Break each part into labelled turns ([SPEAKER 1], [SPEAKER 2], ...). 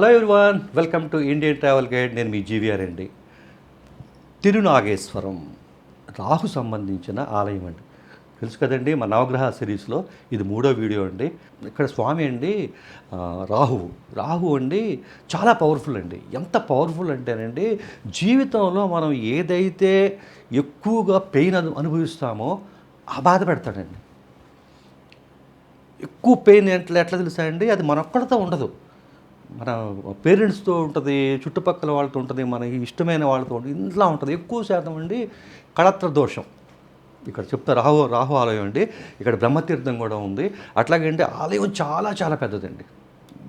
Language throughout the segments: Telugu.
[SPEAKER 1] Hello everyone welcome to Indian travel guide నేను మీ జీవీఆర్ అండి. తిరునాగేశ్వరం రాహు సంబంధించిన ఆలయం అండి. తెలుసు కదండి మా నవగ్రహ సిరీస్లో ఇది మూడో వీడియో అండి. ఇక్కడ స్వామి అండి రాహువు రాహు. అండి చాలా పవర్ఫుల్ అండి. ఎంత పవర్ఫుల్ అంటేనండి జీవితంలో మనం ఏదైతే ఎక్కువగా పెయిన్ అనుభవిస్తామో ఆ బాధ పెడతాడండి. ఎక్కువ పెయిన్ ఎట్లా ఎట్లా తెలుసా అండి అది మనొక్కడితో ఉండదు. మన పేరెంట్స్తో ఉంటుంది చుట్టుపక్కల వాళ్ళతో ఉంటుంది మన ఇష్టమైన వాళ్ళతో ఉంటుంది ఇంట్లో ఉంటుంది. ఎక్కువ శాతం అండి కళత్ర దోషం. ఇక్కడ చెప్తా రాహు రాహు ఆలయం అండి. ఇక్కడ బ్రహ్మతీర్థం కూడా ఉంది. అట్లాగే అండి ఆలయం చాలా చాలా పెద్దదండి.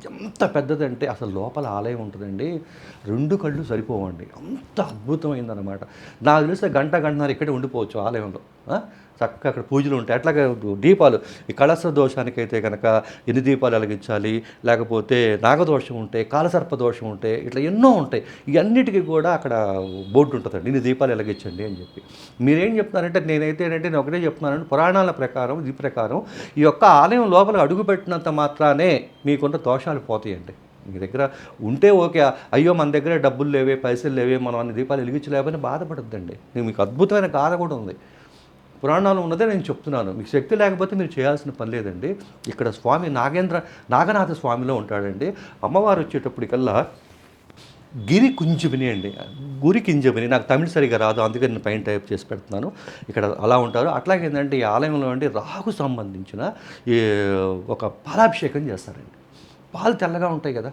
[SPEAKER 1] ఎంత పెద్దదంటే అసలు లోపల ఆలయం ఉంటుందండి. రెండు కళ్ళు సరిపోవండి. అంత అద్భుతమైందనమాట నాకు తెలిస్తే గంట గంటన్నర ఇక్కడే ఉండిపోవచ్చు ఆలయంలో. చక్కగా అక్కడ పూజలు ఉంటాయి. అట్లాగే దీపాలు ఈ కళస దోషానికైతే కనుక ఎన్ని దీపాలు వెలిగించాలి లేకపోతే నాగదోషం ఉంటే కాలసర్ప దోషం ఉంటే ఇట్లా ఎన్నో ఉంటాయి. ఇవన్నిటికీ కూడా అక్కడ బోర్డు ఉంటుందండి. ఇన్ని దీపాలు వెలిగించండి అని చెప్పి. మీరేం చెప్తున్నారంటే నేనైతే ఏంటంటే నేను ఒకటే చెప్తున్నానండి. పురాణాల ప్రకారం ఈ ప్రకారం ఈ యొక్క ఆలయం లోపల అడుగుపెట్టినంత మాత్రానే మీకున్న దోషాలు పోతాయండి. మీ దగ్గర ఉంటే ఓకే. అయ్యో మన దగ్గర డబ్బులు లేవే పైసలు లేవే మనం అన్ని దీపాలు వెలిగించలేవని బాధపడద్దండి. మీకు అద్భుతమైన గాథ కూడా ఉంది. పురాణాలు ఉన్నదే నేను చెప్తున్నాను. మీకు శక్తి లేకపోతే మీరు చేయాల్సిన పని లేదండి. ఇక్కడ స్వామి నాగేంద్ర నాగనాథ స్వామిలో ఉంటాడండి. అమ్మవారు వచ్చేటప్పటికల్లా గిరి కుంజమిని అండి. గురి కింజమిని నాకు తమిళ సరిగా రాదు అందుకే నేను పైన టైప్ చేసి పెడుతున్నాను. ఇక్కడ అలా ఉంటారు. అట్లాగే ఏంటంటే ఈ ఆలయంలో అండి రాహుకు సంబంధించిన ఈ ఒక పాలాభిషేకం చేస్తారండి. పాలు తెల్లగా ఉంటాయి కదా.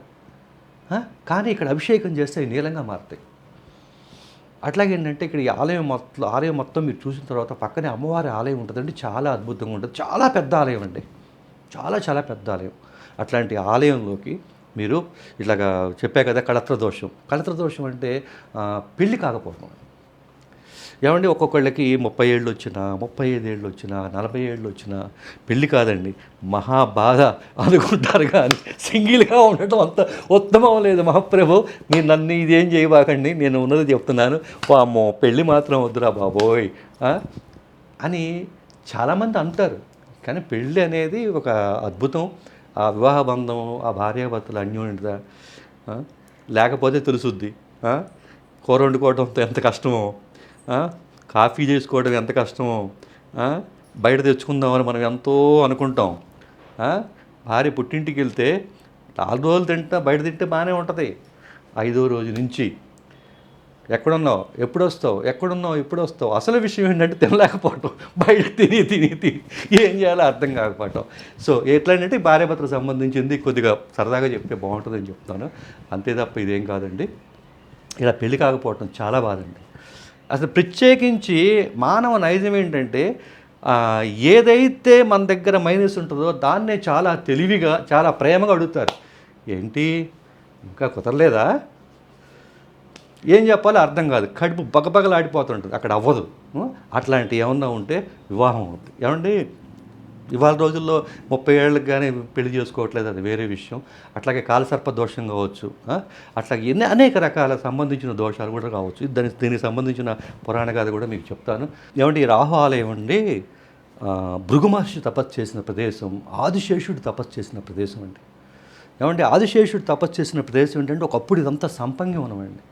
[SPEAKER 1] కానీ ఇక్కడ అభిషేకం చేస్తే నీలంగా మారుతాయి. అట్లాగేంటంటే ఇక్కడ ఈ ఆలయం మొత్తం ఆలయం మొత్తం మీరు చూసిన తర్వాత పక్కనే అమ్మవారి ఆలయం ఉంటుందండి. చాలా అద్భుతంగా ఉంటుంది. చాలా పెద్ద ఆలయం అండి. చాలా చాలా పెద్ద ఆలయం. అట్లాంటి ఆలయంలోకి మీరు ఇట్లాగా చెప్పా కదా కళత్ర దోషం కళత్ర దోషం అంటే పెళ్ళి కాకపోవడం. ఏమండి? ఒక్కొక్కళ్ళకి ముప్పై ఏళ్ళు వచ్చినా ముప్పై ఐదు ఏళ్ళు వచ్చినా నలభై ఏళ్ళు వచ్చినా పెళ్ళి కాదండి. మహా బాధ అనుకుంటారు కానీ సింగిల్గా ఉండటం అంత ఉత్తమం లేదు. మహాప్రభు మీరు నన్ను ఇదేం చేయబాకండి? నేను ఉన్నది చెప్తున్నాను. అమ్మో పెళ్ళి మాత్రం వద్దురా బాబోయ్. అని చాలామంది అంటారు. కానీ పెళ్ళి అనేది ఒక అద్భుతం. ఆ వివాహ బంధం ఆ భార్యాభర్తల అన్యోన్యత లేకపోతే తెలుసుద్ది. కూర వండుకోవడం ఎంత కష్టమో. కాఫీ చేసుకోవడం ఎంత కష్టమో బయట తెచ్చుకుందామని మనం ఎంతో అనుకుంటాం. భార్య పుట్టింటికి వెళ్తే నాలుగు రోజులు తింటా బయట తింటే బాగానే ఉంటుంది. ఐదో రోజు నుంచి ఎక్కడున్నావు? ఎప్పుడు వస్తావు ఎక్కడున్నావు? ఎప్పుడు వస్తావు అసలు విషయం ఏంటంటే తినలేకపోవటం. బయట తిని తిని తిని ఏం చేయాలో అర్థం కాకపోవటం. సో ఎట్లంటే భార్యాభర్తకు సంబంధించింది కొద్దిగా సరదాగా చెప్తే బాగుంటుందని చెప్తాను. అంతే తప్ప ఇదేం కాదండి. ఇలా పెళ్ళి కాకపోవటం చాలా బాధండి అసలు ప్రత్యేకించి మానవ నైజం ఏంటంటే ఏదైతే మన దగ్గర మైనస్ ఉంటుందో దాన్నే చాలా తెలివిగా చాలా ప్రేమగా అడుగుతారు. ఏంటి? ఇంకా కుదరలేదా? ఏం చెప్పాలో అర్థం కాదు. కడుపు బగబగలాడిపోతుంటుంది. అక్కడ అవ్వదు. అట్లాంటి ఏమన్నా ఉంటే వివాహం అవుతుంది ఏమండి? ఇవాళ రోజుల్లో ముప్పై ఏళ్ళకి కానీ పెళ్ళి చేసుకోవట్లేదు అది వేరే విషయం. అట్లాగే కాలసర్ప దోషం కావచ్చు అట్లాగే ఎన్ని అనేక రకాల సంబంధించిన దోషాలు కూడా కావచ్చు దాని దీనికి సంబంధించిన పురాణ కథ కూడా మీకు చెప్తాను. ఏమంటే ఈ రాహు ఆలయం అండి భృగుమహర్షి తపస్సు చేసిన ప్రదేశం ఆదిశేషుడు తపస్సు చేసిన ప్రదేశం అండి. ఏమంటే ఆదిశేషుడు తపస్సు చేసిన ప్రదేశం ఏంటంటే ఒకప్పుడు ఇదంతా సంపంగి ఉన్నమండి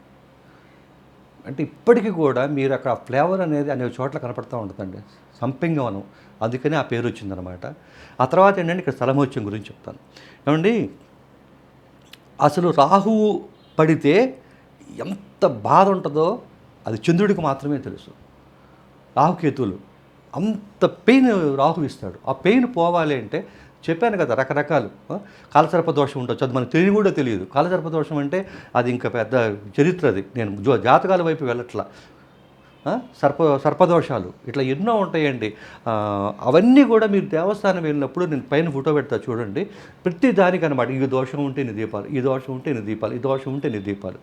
[SPEAKER 1] అంటే ఇప్పటికీ కూడా మీరు అక్కడ ఫ్లేవర్ అనేది అనేక చోట్ల కనపడుతూ ఉంటుందండి. సంపెంగవనం అందుకని ఆ పేరు వచ్చిందనమాట. ఆ తర్వాత ఏంటంటే ఇక్కడ స్థలమోత్యం గురించి చెప్తాను. ఏమండి? అసలు రాహువు పడితే ఎంత బాధ ఉంటుందో అది చంద్రుడికి మాత్రమే తెలుసు. రాహుకేతువులు అంత పెయిన్ రాహు ఇస్తాడు ఆ పెయిన్ పోవాలి అంటే చెప్పాను కదా రకరకాలు కాలసర్ప దోషం ఉండొచ్చు. అది మనకు తెలియని కూడా తెలియదు. కాలసర్ప దోషం అంటే అది ఇంకా పెద్ద చరిత్ర అది. నేను జాతకాల వైపు వెళ్ళట్లా. సర్ప సర్పదోషాలు ఇట్లా ఎన్నో ఉంటాయండి. అవన్నీ కూడా మీరు దేవస్థానం వెళ్ళినప్పుడు నేను పైన ఫోటో పెడతా చూడండి. ప్రతి దానికి అనమాట ఈ దోషం ఉంటే నీ దీపాలు ఈ దోషం ఉంటే నీ దీపాలు ఈ దోషం ఉంటే నీ దీపాలు.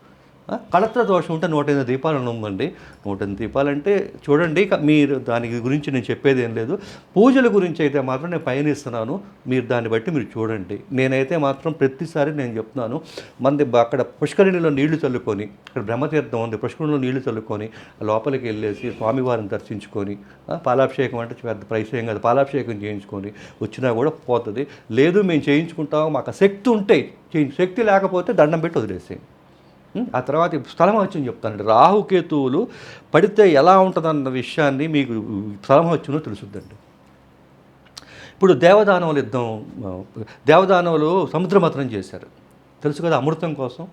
[SPEAKER 1] కళత్ర దోషం ఉంటే నూట ఎనిమిది దీపాలు ఉందండి నూట ఎనిమిది దీపాలు అంటే చూడండి మీరు దాని గురించి నేను చెప్పేది ఏం లేదు. పూజల గురించి అయితే మాత్రం నేను పయనిస్తున్నాను. మీరు దాన్ని బట్టి మీరు చూడండి. నేనైతే మాత్రం ప్రతిసారి నేను చెప్తున్నాను. మంది అక్కడ పుష్కరిణిలో నీళ్ళు చల్లుకొని ఇక్కడ బ్రహ్మతీర్థం ఉంది పుష్కరిణిలో నీళ్ళు చల్లుకొని లోపలికి వెళ్ళేసి స్వామివారిని దర్శించుకొని పాలాభిషేకం అంటే పెద్ద ప్రైస్ కాదు. పాలాభిషేకం చేయించుకొని వచ్చినా కూడా పోతుంది. లేదు మేము చేయించుకుంటాం మాకు శక్తి ఉంటే చేయించు శక్తి లేకపోతే దండం పెట్టి వదిలేసేయండి. ఆ తర్వాత స్థలం వచ్చింది చెప్తానండి. రాహుకేతువులు పడితే ఎలా ఉంటుందన్న విషయాన్ని మీకు స్థలం తెలుసుద్దండి. ఇప్పుడు దేవదానవులు యుద్ధం దేవదానవులు సముద్రమతనం చేశారు. తెలుసు కదా అమృతం కోసం?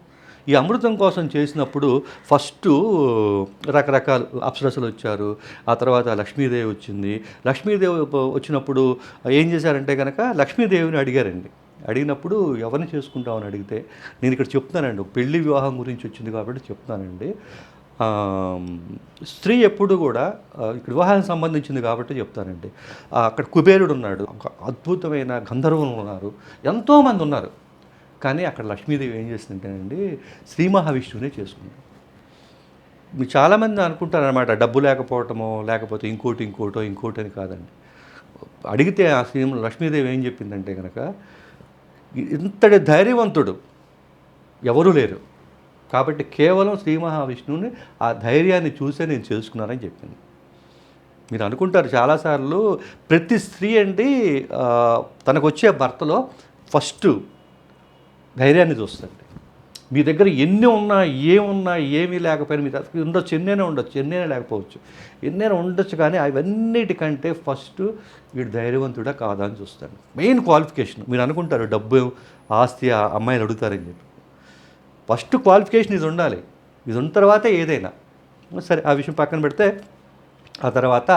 [SPEAKER 1] ఈ అమృతం కోసం చేసినప్పుడు ఫస్ట్ రకరకాల అప్సరసలు వచ్చారు. ఆ తర్వాత లక్ష్మీదేవి వచ్చింది. లక్ష్మీదేవి వచ్చినప్పుడు ఏం చేశారంటే కనుక లక్ష్మీదేవిని అడిగారండి. అడిగినప్పుడు ఎవరిని చేసుకుంటామని అడిగితే నేను ఇక్కడ చెప్తున్నానండి పెళ్ళి వివాహం గురించి వచ్చింది కాబట్టి చెప్తున్నానండి. స్త్రీ ఎప్పుడు కూడా ఇక్కడ వివాహానికి సంబంధించింది కాబట్టి చెప్తానండి. అక్కడ కుబేరుడు ఉన్నాడు ఒక అద్భుతమైన గంధర్వులు ఉన్నారు ఎంతోమంది ఉన్నారు. కానీ అక్కడ లక్ష్మీదేవి ఏం చేస్తుందంటేనండి శ్రీ మహావిష్ణువునే చేసుకుంది. మీరు చాలామంది అనుకుంటారనమాట డబ్బు లేకపోవటమో లేకపోతే ఇంకోటి ఇంకోటో ఇంకోటి అని కాదండి. అడిగితే ఆ శ్రీ లక్ష్మీదేవి ఏం చెప్పిందంటే కనుక ఇంతటి ధైర్యవంతుడు ఎవరూ లేరు. కాబట్టి కేవలం శ్రీ మహావిష్ణువుని ఆ ధైర్యాన్ని చూసే నేను చేసుకున్నానని చెప్పింది. మీరు అనుకుంటారు చాలాసార్లు ప్రతి స్త్రీ అండి తనకు వచ్చే భర్తలో ఫస్ట్ ధైర్యాన్ని చూస్తుంది మీ దగ్గర ఎన్ని ఉన్నా ఏమున్నా ఏమీ లేకపోయినా మీ దగ్గర ఉండొచ్చు ఎన్నైనా ఉండొచ్చు ఎన్నైనా లేకపోవచ్చు. ఎన్నైనా ఉండొచ్చు కానీ అవన్నిటికంటే ఫస్ట్ వీడు ధైర్యవంతుడా కాదా అని చూస్తాను మెయిన్ క్వాలిఫికేషన్. మీరు అనుకుంటారు డబ్బు ఆస్తి ఆ అమ్మాయిని అడుగుతారని చెప్పి. ఫస్ట్ క్వాలిఫికేషన్ ఇది ఉండాలి. ఇది ఉన్న తర్వాతే ఏదైనా. సరే ఆ విషయం పక్కన పెడితే ఆ తర్వాత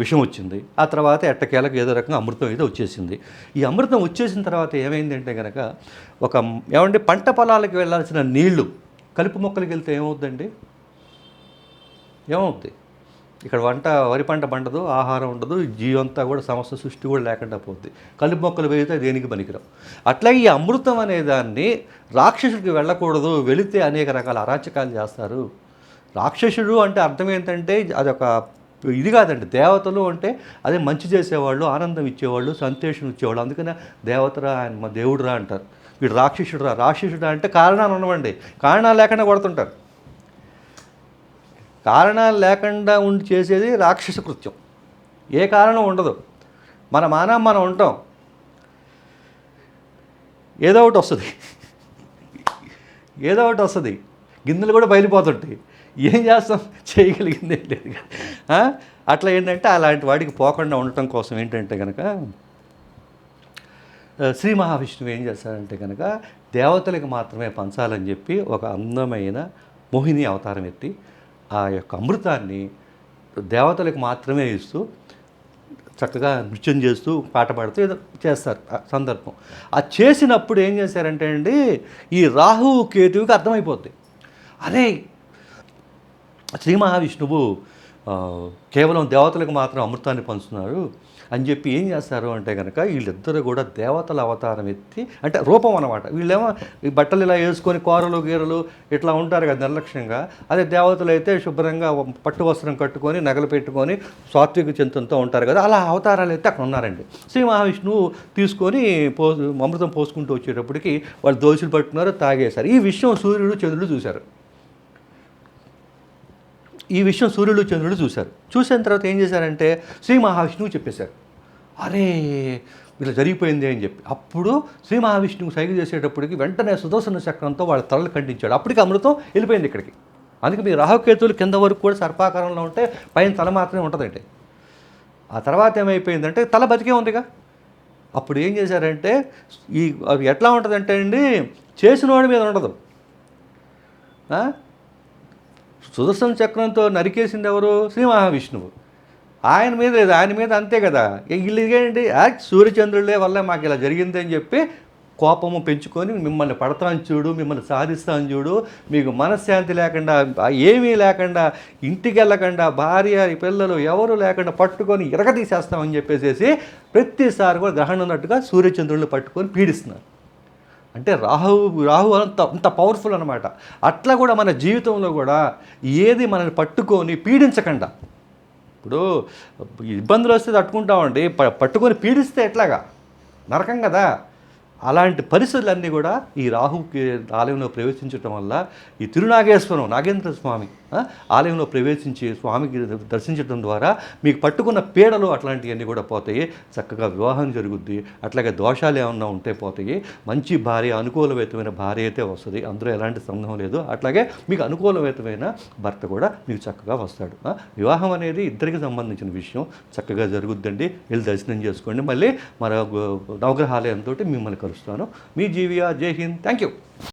[SPEAKER 1] విషం వచ్చింది. ఆ తర్వాత ఎట్టకేలకు ఏదో రకంగా అమృతం అయితే వచ్చేసింది. ఈ అమృతం వచ్చేసిన తర్వాత ఏమైందంటే కనుక ఒక ఏమంటే పంట పొలాలకు వెళ్ళాల్సిన నీళ్ళు కలుపు మొక్కలకి వెళ్తే ఏమవుద్దండి? ఏమవుద్ది? ఇక్కడ వంట వరి పంట పండదు ఆహారం ఉండదు జీవంతా కూడా సమస్య సృష్టి కూడా లేకుండా పోద్ది. కలుపు మొక్కలు పెరిగితే దేనికి పనికిరావు? అట్లాగే ఈ అమృతం అనే దాన్ని రాక్షసుడికి వెళ్ళకూడదు వెళితే అనేక రకాల అరాచకాలు చేస్తారు. రాక్షసుడు అంటే అర్థం ఏంటంటే అదొక ఇది కాదండి. దేవతలు అంటే అదే మంచి చేసేవాళ్ళు ఆనందం ఇచ్చేవాళ్ళు సంతోషం ఇచ్చేవాళ్ళు. అందుకనే దేవతరా ఆయన మా దేవుడురా అంటారు. వీడు రాక్షసుడురా. రాక్షసుడు అంటే కారణాలు ఉండవండి. కారణాలు లేకుండా కొడుతుంటారు. కారణాలు లేకుండా ఉండి చేసేది రాక్షస కృత్యం. ఏ కారణం ఉండదు. మన మానం మనం ఉంటాం. ఏదో ఒకటి వస్తుంది. ఏదో ఒకటి వస్తుంది. గిన్నెలు కూడా బయలుపోతుంటాయి. ఏం చేస్తాం? చేయగలిగిందే లేదు అట్లా ఏంటంటే అలాంటి వాడికి పోకుండా ఉండటం కోసం ఏంటంటే కనుక శ్రీ మహావిష్ణువు ఏం చేస్తారంటే కనుక దేవతలకు మాత్రమే పంచాలని చెప్పి ఒక అందమైన మోహిని అవతారం ఎత్తి ఆ యొక్క అమృతాన్ని దేవతలకు మాత్రమే ఇస్తూ చక్కగా నృత్యం చేస్తూ పాట పాడుతూ ఏదో చేస్తారు. ఆ సందర్భం. ఆ చేసినప్పుడు ఏం చేశారంటే అండి ఈ రాహువు కేతువుకి అర్థమైపోద్ది. అరే శ్రీ మహావిష్ణువు కేవలం దేవతలకు మాత్రం అమృతాన్ని పంచుతున్నారు అని చెప్పి ఏం చేస్తారు అంటే కనుక వీళ్ళిద్దరూ కూడా దేవతల అవతారం ఎత్తి అంటే రూపం అనమాట వీళ్ళేమో ఈ బట్టలు ఇలా వేసుకొని కూరలు గీరలు ఇట్లా ఉంటారు కదా నిర్లక్ష్యంగా. అదే దేవతలు అయితే శుభ్రంగా పట్టు వస్త్రం కట్టుకొని నగలు పెట్టుకొని సాత్విక చింతనతో ఉంటారు కదా. అలా అవతారాలు అయితే అక్కడ ఉన్నారండి. శ్రీ మహావిష్ణువు తీసుకొని పో అమృతం పోసుకుంటూ వచ్చేటప్పటికి వాళ్ళు దోషులు పట్టుకున్నారు తాగేశారు. ఈ విషయం సూర్యుడు చంద్రుడు చూశారు. ఈ విషయం సూర్యుడు చంద్రుడు చూశారు. చూసిన తర్వాత ఏం చేశారంటే శ్రీ మహావిష్ణువు చెప్పేశారు. అరే ఇలా జరిగిపోయింది అని చెప్పి. అప్పుడు శ్రీ మహావిష్ణువు సైగ చేసేటప్పటికి వెంటనే సుదర్శన చక్రంతో వాళ్ళ తలలు ఖండించాడు. అప్పటికి అమృతం వెళ్ళిపోయింది ఇక్కడికి. అందుకే మీ రాహుకేతువులు కింద వరకు కూడా సర్పాకారంలో ఉంటే పైన తల మాత్రమే ఉంటుందండి. ఆ తర్వాత ఏమైపోయిందంటే తల బతికే ఉందిగా. అప్పుడు ఏం చేశారంటే ఈ అవి ఎట్లా ఉంటుందంటే అండి చేసినవాడి మీద ఉండదు. సుదర్శన చక్రంతో నరికేసింది ఎవరు శ్రీ మహావిష్ణువు ఆయన మీద లేదు ఆయన మీద అంతే కదా. వీళ్ళు ఇదేంటి? సూర్యచంద్రులే వల్ల మాకు ఇలా జరిగింది అని చెప్పి కోపము పెంచుకొని మిమ్మల్ని పడతాను చూడు మిమ్మల్ని సాధిస్తాను చూడు మీకు మనశ్శాంతి లేకుండా ఏమీ లేకుండా ఇంటికి వెళ్ళకుండా భార్య పిల్లలు ఎవరు లేకుండా పట్టుకొని ఇరగదీసేస్తామని చెప్పేసేసి ప్రతిసారి కూడా గ్రహణం ఉన్నట్టుగా సూర్యచంద్రులను పట్టుకొని పీడిస్తున్నారు. అంటే రాహు రాహు అంత అంత పవర్ఫుల్ అనమాట అట్లా కూడా మన జీవితంలో కూడా ఏది మనల్ని పట్టుకొని పీడించకుండా. ఇప్పుడు ఇబ్బందులు వస్తే తట్టుకుంటామండి ప- పట్టుకొని పీడిస్తే ఎట్లాగా? నరకం కదా. అలాంటి పరిస్థితులన్నీ కూడా ఈ రాహుకి ఆలయంలో ప్రవేశించడం వల్ల ఈ తిరునాగేశ్వరం నాగేంద్ర స్వామి ఆలయంలో ప్రవేశించి స్వామికి దర్శించడం ద్వారా మీకు పట్టుకున్న పీడలు అట్లాంటివన్నీ కూడా పోతాయి. చక్కగా వివాహం జరుగుద్ది. అట్లాగే దోషాలు ఏమన్నా ఉంటే పోతాయి. మంచి భార్య అనుకూలవేతమైన భార్య అయితే వస్తుంది. అందులో ఎలాంటి సంఘం లేదు. అట్లాగే మీకు అనుకూలవేతమైన భర్త కూడా మీకు చక్కగా వస్తాడు. వివాహం అనేది ఇద్దరికి సంబంధించిన విషయం. చక్కగా జరుగుద్దండి. వెళ్ళి దర్శనం చేసుకోండి. మళ్ళీ మరో నవగ్రహాలయంతో మిమ్మల్ని కలుస్తాను. మీ జీవియా. జై హింద్. Thank you